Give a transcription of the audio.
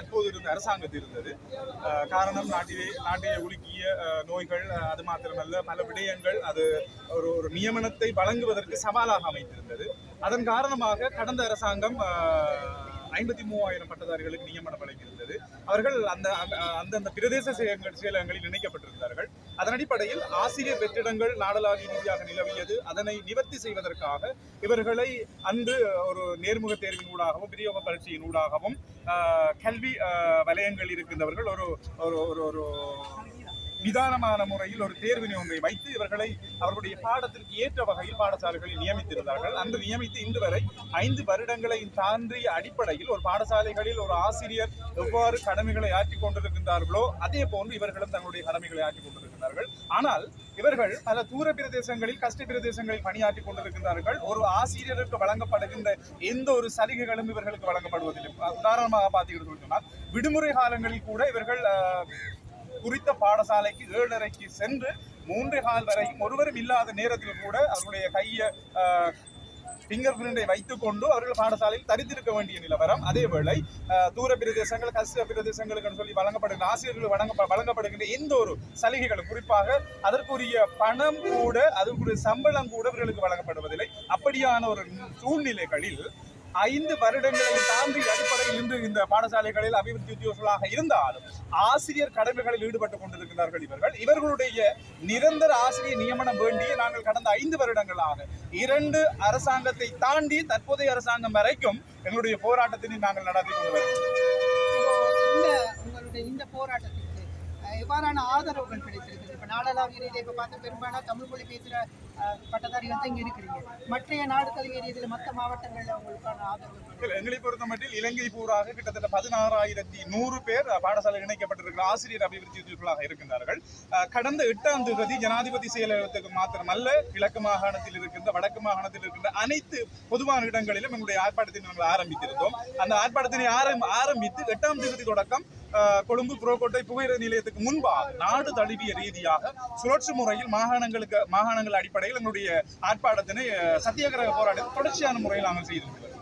அப்போது இருந்த அரசாங்கத்தில் இருந்தது. காரணம் நாட்டிலே நாட்டிலே உலுக்கிய நோய்கள் அது மாத்திரமல்ல பல விடயங்கள் அது ஒரு ஒரு நியமனத்தை வழங்குவதற்கு சவாலாக அமைந்திருந்தது. அதன் காரணமாக கடந்த அரசாங்கம் ஐம்பத்தி மூவாயிரம் பட்டதாரிகளுக்கு நியமனம் வழங்கியிருந்தது. அவர்கள் அந்த அந்த- அந்தந்த பிரதேச செயலகங்களில் இணைக்கப்பட்டிருந்தார்கள். அதன் அடிப்படையில் ஆசிரியர் வெற்றிடங்கள் நாடளாவிய ரீதியாக நிலவியது. அதனை நிவர்த்தி செய்வதற்காக இவர்களை அன்று ஒரு நேர்முக தேர்வின் ஊடாகவும் விநியோக பரீட்சையின் ஊடாகவும் கல்வி வலயங்கள் இருக்கின்றவர்கள் ஒரு ஒரு ஒரு ஒரு நிதானமான முறையில் ஒரு தேர்வினை ஒன்றை வைத்து இவர்களை அவர்களுடைய பாடத்திற்கு ஏற்ற வகையில் பாடசாலைகளில் நியமித்திருந்தார்கள். அன்று நியமித்து இன்று வரை ஐந்து வருடங்களை தாண்டிய அடிப்படையில் ஒரு பாடசாலைகளில் ஒரு ஆசிரியர் எவ்வாறு கடமைகளை ஆற்றிக் கொண்டிருக்கின்றார்களோ அதே போன்று இவர்களும் தங்களுடைய கடமைகளை ஆற்றிக் கொண்டிருக்கிறார்கள் ஆனால் இவர்கள் பல தூர பிரதேசங்களில் கஷ்ட பிரதேசங்களில் பணியாற்றிக் கொண்டிருக்கிறார்கள் ஒரு ஆசிரியருக்கு வழங்கப்படுகின்ற எந்த ஒரு சலுகைகளும் இவர்களுக்கு வழங்கப்படுவதில்லை. உதாரணமாக பார்த்தீங்கன்னு சொன்னால் விடுமுறை காலங்களில் கூட இவர்கள் குறித்த பாடசாலைக்கு ஏழரைக்கு சென்று மூன்று கால் வரையும் ஒருவரும் இல்லாத நேரத்தில் கூட அவருடைய கையை ஃபிங்கர் பிரிண்டை வைத்துக்கொண்டு அவர்கள் பாடசாலையில் தரித்திருக்க வேண்டிய நிலவரம் அதேவேளை அஹ், தூர பிரதேசங்கள் கஷ்ட பிரதேசங்களுக்கு சொல்லி வழங்கப்படுகின்ற ஆசிரியர்கள் வழங்க வழங்கப்படுகின்ற எந்த ஒரு சலுகைகளும் குறிப்பாக அதற்குரிய பணம் கூட அதற்குரிய சம்பளம் கூட இவர்களுக்கு வழங்கப்படுவதில்லை. அப்படியான ஒரு சூழ்நிலைகளில் ஐந்து வருடங்களை தாண்டி அடிப்படையில் இந்த பாடசாலைகளில் அபிவிருத்தி உத்தியோகர்களாக இருந்தாலும் ஆசிரியர் கடமைகளில் ஈடுபட்டுக் கொண்டிருக்கிறார்கள் இவர்கள். இவர்களுடைய நிரந்தர ஆசிரியர் நியமனம் வேண்டிய நாங்கள் கடந்த ஐந்து வருடங்களாக இரண்டு அரசாங்கத்தை தாண்டி தற்போதைய அரசாங்கம் வரைக்கும் எங்களுடைய போராட்டத்தினை நாங்கள் நடத்தி கொண்டு வருகிறோம். இந்த போராட்டத்தில் எவ்வாறான ஆதரவுகள் கிடைத்திருக்கு இப்போ நாடளாவிய ரீதியில் இப்போ பார்த்தா பெரும்பாலும் தமிழ் மொழி பேசுகிற பட்டதாரிகள் தான் இங்கே இருக்கிறீங்க. மற்றைய நாடுகள் ஏரியாவில் மற்ற மாவட்டங்களில் உங்களுக்கான ஆதரவு எங்களை பொறுத்த மட்டில் இலங்கை பூராக கிட்டத்தட்ட பதினாறாயிரத்தி நூறு பேர் பாடசாலை இணைக்கப்பட்டிருக்கிற ஆசிரியர் அபிவிருத்தி இருக்கின்றார்கள். கடந்த எட்டாம் தேதி ஜனாதிபதி செயலகத்துக்கு மாத்திரமல்ல கிழக்கு மாகாணத்தில் இருக்கின்ற வடக்கு மாகாணத்தில் இருக்கின்ற அனைத்து பொதுவான இடங்களிலும் எங்களுடைய ஆர்ப்பாட்டத்தை நாங்கள் ஆரம்பித்திருந்தோம். அந்த ஆர்ப்பாட்டத்தினை ஆரம்பித்து எட்டாம் தேதி தொடக்கம் கொழும்பு புரோக்கோட்டை புகையிரத நிலையத்துக்கு முன்பாக நாடு தழுவிய ரீதியாக சுழற்சி முறையில் மாகாணங்களுக்கு மாகாணங்கள் அடிப்படையில் எங்களுடைய ஆர்ப்பாட்டத்தினை சத்தியாகிரக போராட்டத்தை தொடர்ச்சியான முறையில் நாங்கள் செய்திருக்கிறோம்.